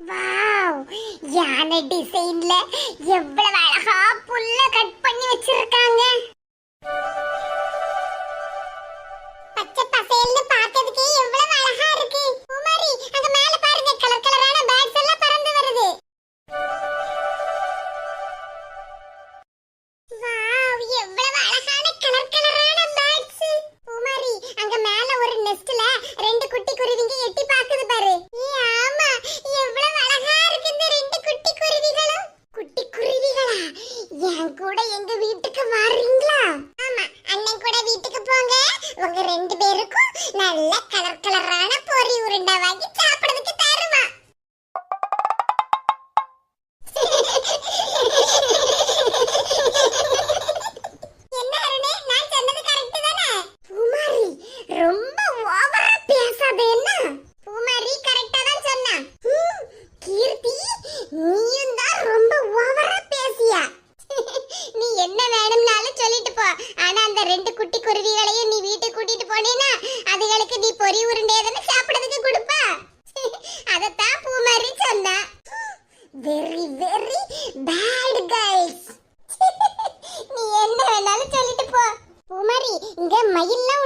Wow யானை டிசைன்ல எவ்வளவு அழகா புல்ல கட் பண்ணி வச்சிருக்காங்க. இங்க மயில்லாம்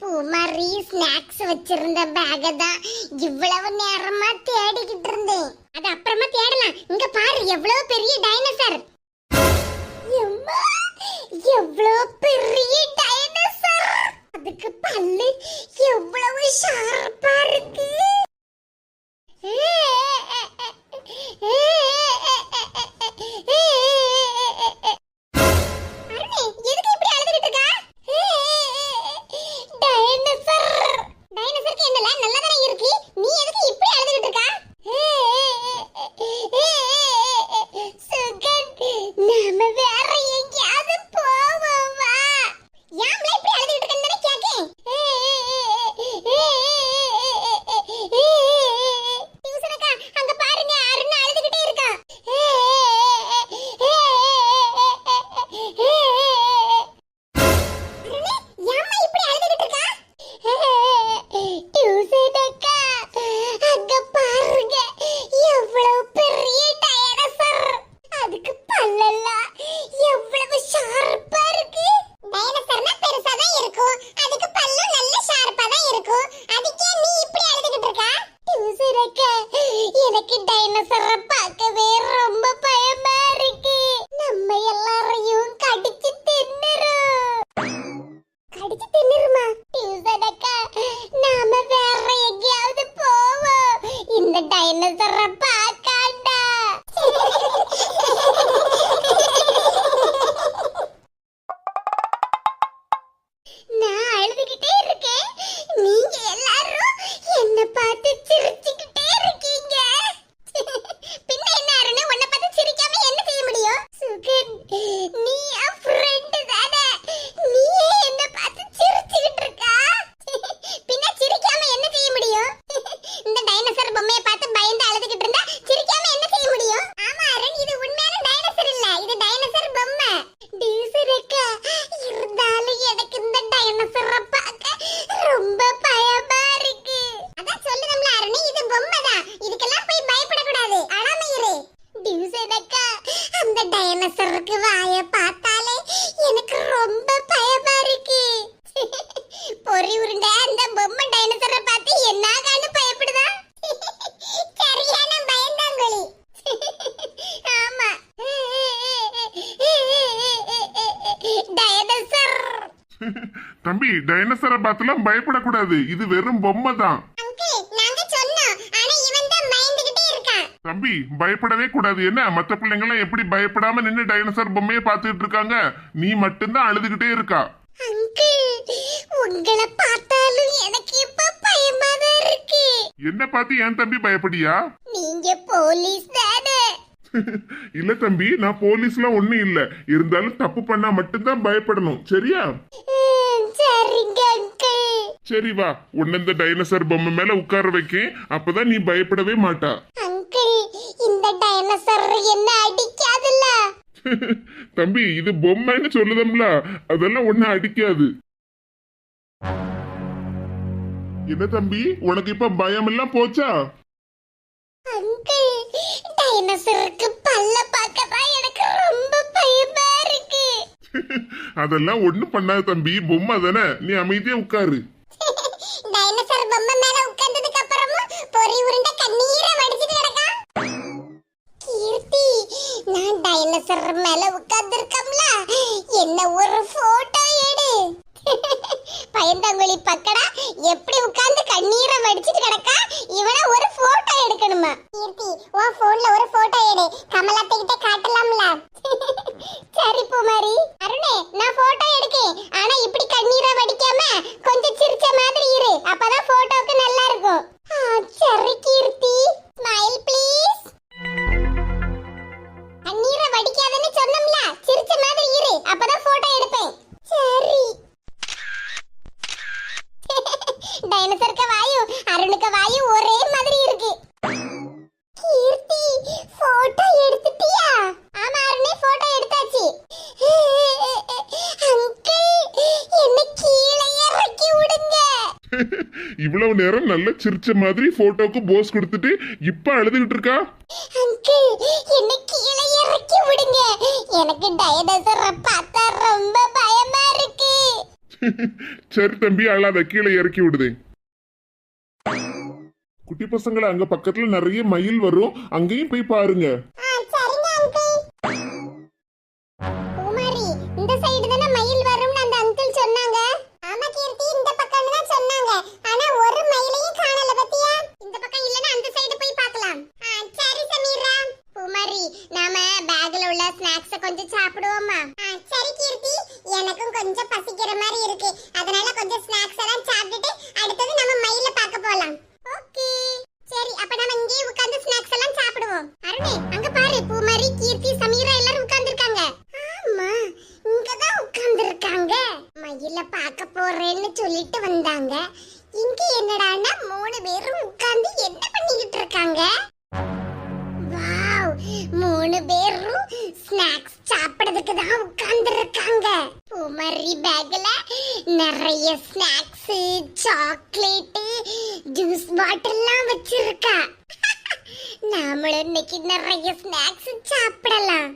பூமாரி ஸ்நாக்ஸ் வச்சிருந்த பேக தான் இவ்வளவு நேரமா தேடிக்கிட்டு இருந்தேன் அது அப்புறமா தேடலாம் இங்க பாரு எவ்வளவு பெரிய டைனோசர் எவ்வளவு பெரிய டைனோசர் அதுக்கு பல்லு எவ்வளவு ஷார்ப்பா இருக்கு ஏ ஏ ஏ ஏ ஏ ஏ எனக்கு. டைனோசரை பார்க்கவே la ferrapata. தம்பி டைனோசரை பார்த்துலாம் பயப்படக்கூடாது. இது வெறும் பொம்மை தான் தம்பி பயப்படவே கூடாது. என்ன மற்ற பிள்ளைங்களாம் எப்படி பயப்படாம நின்று டைனோசர் பொம்மையை பார்த்துட்டு இருக்காங்க? நீ மட்டும்தான் அழுதுகிட்டே இருக்கா. உங்களை பார்த்தாலும் எனக்கு இப்ப பயமா இருக்கு. என்ன பார்த்து ஏன் தம்பி பயப்படியா? நீங்க போலீஸ் தான் இல்ல தம்பி நான் போலீஸ்லாம் ஒண்ணும் இல்ல. இருந்தாலும் தப்பு பண்ணா மட்டும்தான் பயப்படணும். சரியா? சரி வா உன்ன இந்த டைனோசர் பொம்மை மேல உட்கார வைக்க அப்பதான் நீ பயப்படவே மாட்டா. இந்த டைனோசர் என்ன அடிக்காதுல்ல? தம்பி இது பொம்மைன்னு சொல்லுதம்ல. அதெல்லாம் ஒண்ணு அடிக்காது. என்ன தம்பி உனக்கு இப்ப பயம் எல்லாம் போச்சா? டைனோசருக்கு பல்ல பார்க்கதான் எனக்கு ரொம்ப பயமா இருக்கு. அதெல்லாம் ஒண்ணும் பண்ணாது தம்பி பொம்மை தானே. நீ அமைதியா உட்காரு. டைனோசர் பொம்மை மேல உட்கார்ந்ததுக்கு அப்புறமும் பொறி உருண்ட கண்ணீரை வடிச்சிட்டு கிடக்கா. கீர்த்தி நான் டைனோசர் மேல உட்கார்ந்திருக்கம்ல என்ன ஒரு போட்டோ எடு. பயந்தாங்குழி பக்கடா எப்படி உட்கார்ந்து டைனோசருக்கு வாயும் அருணுக்கு வாயும் ஒரே மாதிரி இருக்கு. கீர்த்தி போட்டோ எடுத்துட்டியா? ஆமா அருணே போட்டோ எடுத்தாச்சு. அங்கிள் என்ன கீழே இறக்கி விடுங்க. இவ்வளவு நேரம் நல்ல சிரிச்ச மாதிரி போட்டோக்கு போஸ் கொடுத்துட்டு இப்ப அழுதுகிட்டு இருக்கா? அங்கிள் என்ன கீழே இறக்கி விடுங்க. எனக்கு டைனோசரை பார்த்தா ரொம்ப பயமா இருக்கு. சரி தம்பி அழாத கீழே இறக்கி விடுதே. குட்டி பசங்களை அங்க பக்கத்துல நிறைய மயில் வரும். அங்கேயும் போய் பாருங்க. ஆ, சரிங்க அங்கிள் பூமாரி இந்த சைடு தானே மயில் வரும்னு அந்த அங்கிள் சொன்னாங்க? ஆமா கீர்த்தி இந்த பக்கம் தான் சொன்னாங்க. ஆனா ஒரு மயிலையும் காணல பத்தியா? இந்த பக்கம் இல்லனா அந்த சைடு போய் பார்க்கலாம். ஆ, சரி சமீரா. பூமாரி நாம பேக்ல உள்ள ஸ்நாக்ஸ் கொஞ்சம் சாப்பிடுவோமா? ஸ்நாக்ஸ் சாப்பிடுறதுக்கு தான் உட்கார்ந்துருக்காங்க. உமரி பேக்ல நிறைய ஸ்நாக்ஸ் சாக்லேட் ஜூஸ் பாட்டில்லாம் வச்சிருக்கா. நாமளும் இன்னைக்கு நிறைய ஸ்நாக்ஸ் சாப்பிடலாம்.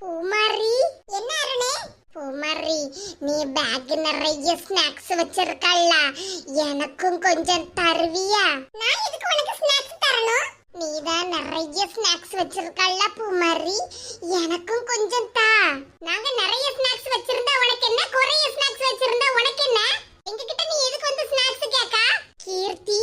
உமரி என்ன அருணே? உமரி நீ பேக் நிறைய ஸ்நாக்ஸ் வச்சிருக்கல்ல. எனக்கும் கொஞ்சம் தருவியா? நான் எதுக்கு உனக்கு ஸ்நாக்ஸ் தரணும்? நீதான் நிறைய ஸ்நாக்ஸ் வச்சிருக்கல்ல பூமாரி? எனக்கும் கொஞ்சம் தா. நாங்க நிறைய ஸ்நாக்ஸ் வச்சிருந்தா உனக்கு என்ன? குறைய ஸ்நாக்ஸ் வச்சிருந்தா உனக்கு என்ன? எங்ககிட்ட நீ எதுக்கு வந்து ஸ்நாக்ஸ் கேக்கா கீர்த்தி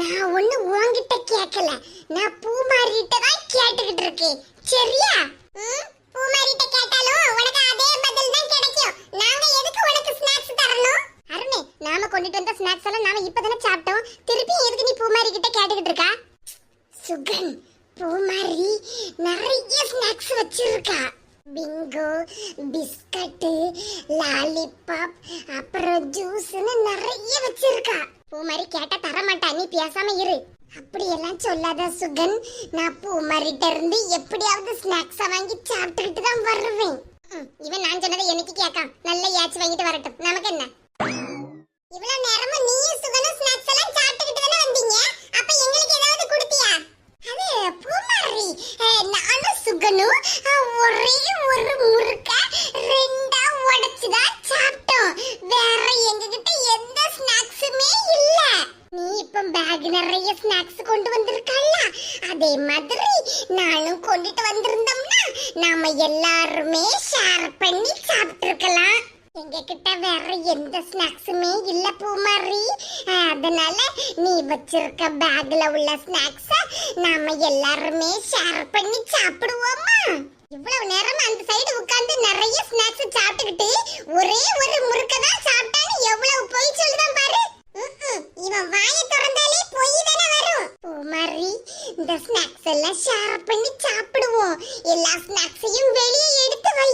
நான் ஒண்ணு உன்கிட்ட கேட்கல. நான் பூமாரிட்ட தான் கேட்டுக்கிட்டு இருக்கேன். சரியா? பூ பூமாரிட்ட கேட்டாலும் உனக்கு அதே பதில் தான் கிடைக்கும். நாங்க எதுக்கு உனக்கு ஸ்நாக்ஸ் தரணும்? அருணே நாம கொண்டுட்டு வந்த ஸ்நாக்ஸ் எல்லாம் நாம இப்பதானே சாப்பிட்டோம். திருப்பி எதுக்கு நீ பூமாரி கிட்ட கேட்டுக்கிட்டு இருக்கா? சுகன் பூமாரி நிறைய ஸ்நாக்ஸ் வச்சிருக்கா. பிங்கோ பிஸ்கட்டு லாலிபாப் அப்புறம் ஜூஸ்னு நிறைய வச்சிருக்கா. பூமாரி கேட்டா தர மாட்டா நீ பேசாம இரு. அப்படியெல்லாம் சொல்லாத சுகன். நான் பூ மாதிரிட்ட இருந்து எப்படியாவது ஸ்நாக்ஸ் வாங்கி சாப்பிட்டுட்டு தான் வருவேன். இவன் நான் சொன்னதை எனக்கு கேட்கான். நல்ல ஏச்சு வாங்கிட்டு வரட்டும் நமக்கு என்ன இவ்வளவு நேரமும் நீயும் சுகனும் ஸ்நாக்ஸ் எல்லாம் சாப்பிட்டுக்கிட்டு தானே வந்தீங்க அப்ப எங்களுக்கு ஏதாவது கொடுத்தியா அது பூமாரி அஹ், நானும் சுகனும் அஹ், ஒரே ஒரு முறுக்க ரெண்டா உடைச்சு தான் சாப்பிட்டோம் வேற எங்ககிட்ட எந்த ஸ்நாக்ஸுமே இல்ல நீ இப்ப பேக் நிறைய ஸ்நாக்ஸ் கொண்டு வந்திருக்கல்ல அதே மாதிரி நானும் கொண்டுட்டு வந்திருந்தோம்னா நாம எல்லாருமே ஷேர் பண்ணி சாப்பிட்டுருக்கலாம். எங்க கிட்ட வேற எந்த ஸ்நாக்ஸுமே இல்ல பூமாரி. அதனால நீ வச்சிருக்க பேக்ல உள்ள ஸ்நாக்ஸ நாம எல்லாருமே ஷேர் பண்ணி சாப்பிடுவோமா? இவ்வளவு நேரம் அந்த சைடு உட்கார்ந்து நிறைய ஸ்நாக்ஸ் சாப்பிட்டுக்கிட்டு ஒரே ஒரு முறுக்க தான் சாப்பிட்டான்னு எவ்வளவு போய் சொல்லுதான் பாரு. இவன் வாயை திறந்தாலே பொய் தானே வரும். பூமாரி இந்த ஸ்நாக்ஸ் எல்லாம் ஷேர் பண்ணி சாப்பிடுவோம். எல்லா ஸ்நாக்ஸையும் வெளியே எடுத்து வை.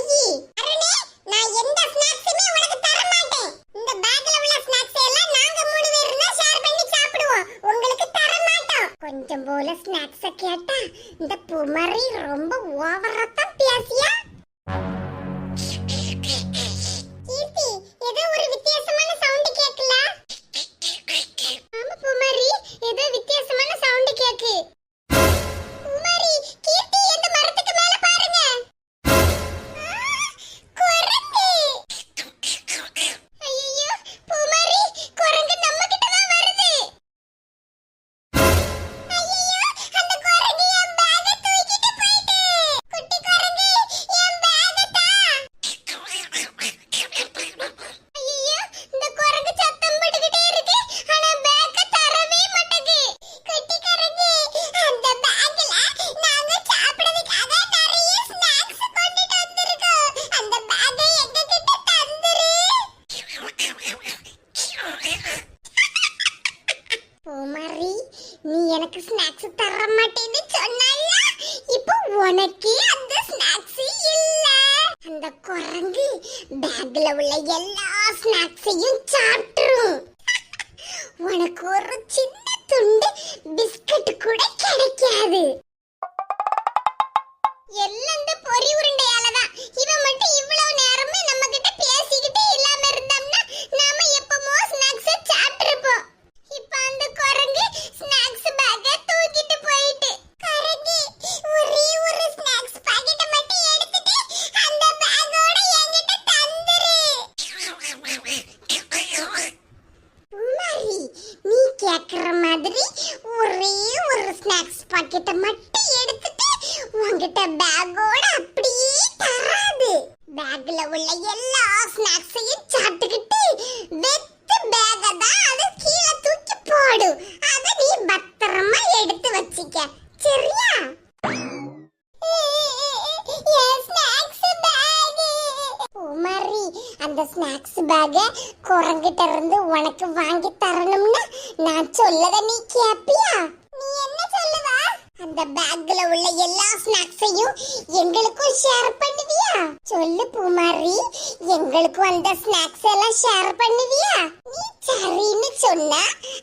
அருணே நான் எந்த ஸ்நாக்ஸுமே உனக்கு தர மாட்டேன் இந்த பேக்ல உள்ள ஸ்நாக்ஸ் எல்லாம் நாங்க மூணு பேருனா ஷேர் பண்ணி சாப்பிடுவோம். உங்களுக்கு தர மாட்டோம் கொஞ்சம் போல ஸ்நாக்ஸை கேட்டா இந்த பூமாரி ரொம்ப உள்ள எல்லா ஸ்நாக்ஸையும் சாப்பிட்டுரும். உனக்கு ஒரு சின்ன துண்டு பிஸ்கட் கூட கிடைக்காது. எல்லாம் இந்த பொறி உருண்டையால இவன் மட்டும் இவ்வளவு அந்த ஸ்நாக்ஸ் பேக்கை குரங்கிட்ட இருந்து உனக்கு வாங்கி தரணும்னு நான் சொல்லத நீ கேப்பியா? நீ என்ன சொல்லுவ? அந்த பேக்ல உள்ள எல்லா ஸ்நாக்ஸையும் எங்களுக்கும் ஷேர் பண்ணுவியா? சொல்லு பூமாரி எங்களுக்கும் அந்த ஸ்நாக்ஸ் எல்லாம் ஷேர் பண்ணுவியா? நீ சரின்னு சொன்னா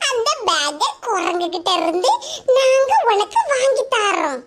அந்த பேக்கை குரங்குகிட்ட இருந்து நாங்க உனக்கு வாங்கி தரோம்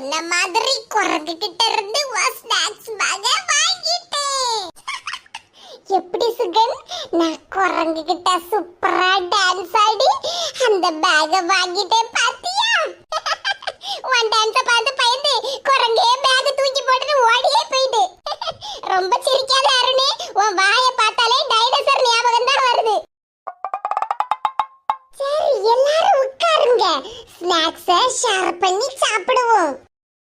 சொன்ன மாதிரி குரங்கு கிட்ட இருந்து ஸ்நாக்ஸ் பேக வாங்கிட்டேன். எப்படி சுகன்? நான் குரங்கு கிட்ட சூப்பரா டான்ஸ் ஆடி அந்த பேக வாங்கிட்டேன் பாத்தியா? உன் டான்ஸ பார்த்து பயந்து குரங்கே பேக தூக்கி போட்டு ஓடியே போயிடு ரொம்ப சிரிக்காத அருணே உன் வாய பார்த்தாலே டைனோசர் ஞாபகம் தான் வருது. சரி எல்லாரும் உட்காருங்க. ஸ்நாக்ஸை ஷேர் பண்ணி சாப்பிடுவோம்.